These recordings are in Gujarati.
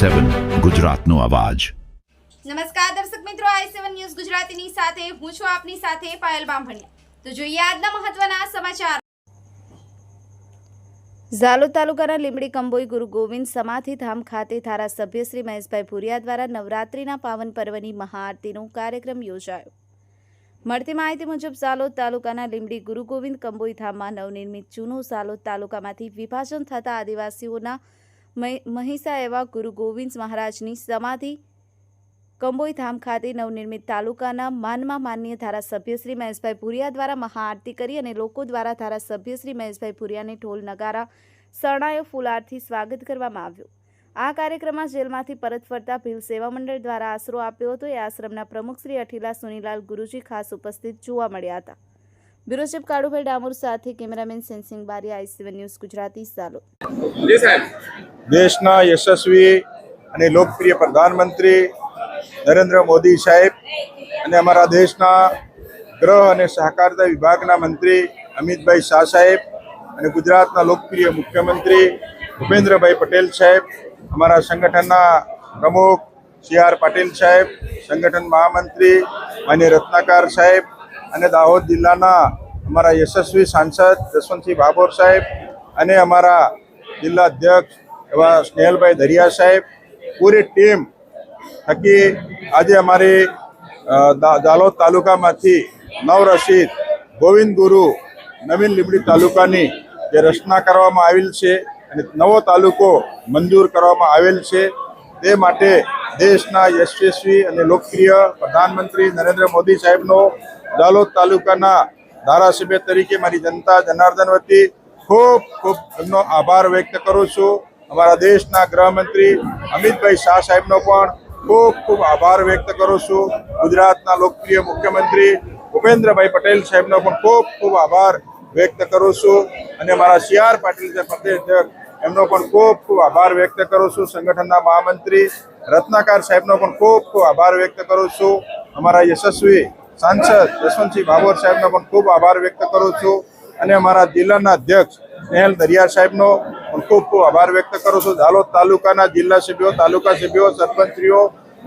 સેવન ગુજરાતનો અવાજ. નમસ્કાર દર્શક મિત્રો આઈ સેવન ન્યૂઝ ગુજરાતીની સાથે હું છું આપની સાથે પાયલ બામભણિયા. તો જોઈએ આજના મહત્વના સમાચાર. ઝાલોદ તાલુકાના લીમડી કંબોઈ ગુરુ ગોવિંદ સમાધિ ધામ ખાતે ધારાસભ્ય શ્રી મહેશભાઈ ભુરિયા દ્વારા નવરાત્રિના પાવન પર્વની મહાઆરતીનો કાર્યક્રમ યોજાયો. મળતી માહિતી મુજબ ઝાલોદ તાલુકાના લીમડી ગુરુ ગોવિંદ કંબોઈ ધામમાં નવનિર્મિત જૂનું ઝાલોદ તાલુકામાંથી વિભાજન થતા આદિવાસીઓના મહિ- મહિસા એવા ગુરુ ગોવિંદ મહારાજની સમાધિ કંબોઈ ધામ ખાતે નવનિર્મિત તાલુકાના માનમાં માનનીય ધારાસભ્ય શ્રી મહેશભાઈ પુરિયા દ્વારા મહાઆરતી કરી અને લોકો દ્વારા ધારાસભ્ય શ્રી મહેશભાઈ પુરિયાને ઢોલ નગારા શરણાયો ફૂલારથી સ્વાગત કરવામાં આવ્યું. આ કાર્યક્રમમાં જેલમાંથી પરત ફરતા ભીલ સેવા મંડળ દ્વારા આશરો આપ્યો હતો. એ આશ્રમના પ્રમુખ શ્રી અઠીલા સુનીલાલ ગુરુજી ખાસ ઉપસ્થિત જોવા મળ્યા હતા. બ્યુરો ચીફ કાળુભાઈ ડામોર સાથે કેમેરામેન સેન્સિંગ બારી આઈસીવન ન્યૂઝ ગુજરાતી સાલો દેશના યશસ્વી અને લોકપ્રિય પ્રધાનમંત્રી નરેન્દ્ર મોદી સાહેબ અને અમારા દેશના ગ્રહ અને સહકારિતા વિભાગના મંત્રી અમિતભાઈ શાહ સાહેબ અને ગુજરાતના લોકપ્રિય મુખ્યમંત્રી ભૂપેન્દ્રભાઈ પટેલ સાહેબ અમારા સંગઠનના પ્રમુખ સી આર પાટીલ સાહેબ સંગઠન મહામંત્રી માન્ય રત્નાકાર સાહેબ અને દાહોદ જિલ્લાના અમારા યશસ્વી સાંસદ જસવંતસિંહ ભાભોર સાહેબ અને અમારા જિલ્લા અધ્યક્ષ એવા સ્નેહલભાઈ દરિયા સાહેબ, પૂરી ટીમ થકી આજે અમારી દાહોદ તાલુકામાંથી નવરસિદ ગોવિંદ ગુરુ નવીન લીંબડી તાલુકાની જે રચના કરવામાં આવેલ છે અને નવો તાલુકો મંજૂર કરવામાં આવેલ છે, તે માટે દેશના યશસ્વી અને લોકપ્રિય પ્રધાનમંત્રી નરેન્દ્ર મોદી સાહેબનો દાલોદ તાલુકાના ધારાસભ્ય તરીકે મારી જનતા જનાર્દન વતી ખૂબ ખૂબ એમનો આભાર વ્યક્ત કરું છું. અમારા દેશના ગૃહમંત્રી અમિતભાઈ શાહ સાહેબનો પણ ખૂબ ખૂબ આભાર વ્યક્ત કરું છું. ગુજરાતના લોકપ્રિય મુખ્યમંત્રી ભૂપેન્દ્રભાઈ પટેલ સાહેબનો પણ ખૂબ ખૂબ આભાર વ્યક્ત કરું છું. અને મારા સી આર પાટીલ જે પ્રદેશ એમનો પણ ખૂબ ખૂબ આભાર વ્યક્ત કરું છું. સંગઠનના મહામંત્રી રત્નાકર સાહેબનો પણ ખૂબ ખૂબ આભાર વ્યક્ત કરું છું. અમારા યશસ્વી સાંસદ જસવંતસિંહ ભાભોર સાહેબનો પણ ખૂબ આભાર વ્યક્ત કરું છું. અને અમારા જિલ્લાના અધ્યક્ષ સ્નેહલ દરિયા સાહેબનો પણ ખૂબ ખૂબ આભાર વ્યક્ત કરું છું. ઝાલોદ તાલુકાના જિલ્લા સભ્યો, તાલુકા સભ્યો સરપંચશ્રીઓ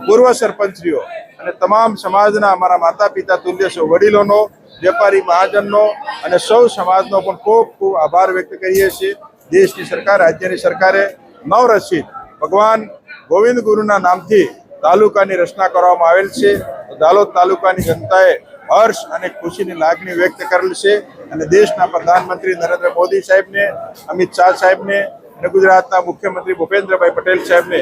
પૂર્વ સરપંચશ્રીઓ અને તમામ સમાજના અમારા માતા પિતા તુલ્ય સૌ વડીલોનો, વેપારી મહાજનનો અને સૌ સમાજનો પણ ખૂબ ખૂબ આભાર વ્યક્ત કરીએ છીએ. દેશની સરકાર, રાજ્યની સરકારે નવરચિત ભગવાન ગોવિંદ ગુરુના નામથી તાલુકાની રચના કરવામાં આવેલ છે. દાલોદ તાલુકાની જનતાએ હર્ષ અને ખુશીની લાગણી વ્યક્ત કરેલ છે અને દેશના પ્રધાનમંત્રી નરેન્દ્ર મોદી સાહેબને, અમિત શાહ સાહેબને અને ગુજરાતના મુખ્યમંત્રી ભૂપેન્દ્રભાઈ પટેલ સાહેબને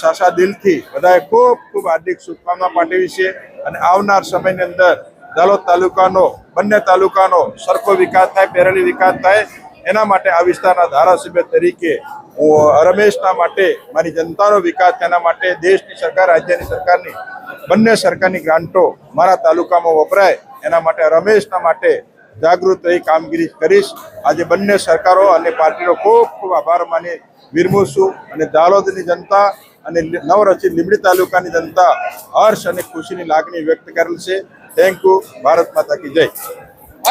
સાસા દિલથી બધાએ ખૂબ ખૂબ હાર્દિક શુભકામના પાઠવી છે અને આવનાર સમયની અંદર દાલોદ તાલુકાનો, બંને તાલુકાનો સરખો વિકાસ થાય પેરેલી વિકાસ થાય એના માટે આ વિસ્તારના ધારાસભ્ય તરીકે હું રમેશના માટે મારી જનતાનો વિકાસ તેના માટે દેશની સરકાર, રાજ્યની સરકારની, બંને સરકારની ગ્રાન્ટો મારા તાલુકામાં વપરાય. એના માટે રમેશના માટે જાગૃત રહી કામગીરી કરીશ. આજે બંને સરકારો અને પાર્ટીનો ખૂબ ખૂબ આભાર માની વિરમું છું અને દાલોદની જનતા અને નવરચિત લીંબડી તાલુકાની જનતા હર્ષ અને ખુશીની લાગણી વ્યક્ત કરેલ છે. થેન્ક યુ ભારત માતા કી જય.